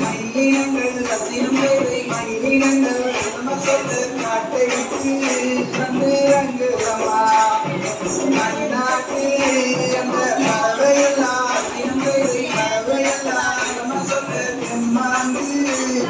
மயிலினங்கள் மயிலினங்கள் நம்ம சொல்ல காட்டை விட்டு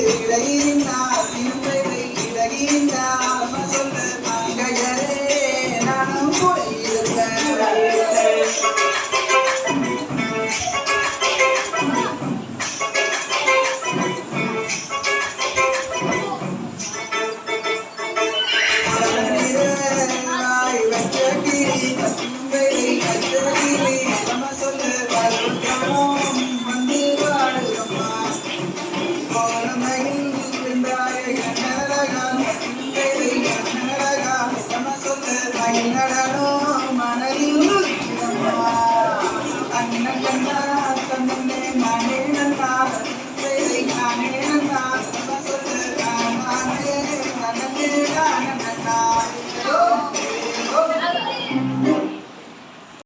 வந்து இடையினார் திரும்பலை சொல்ற Venga,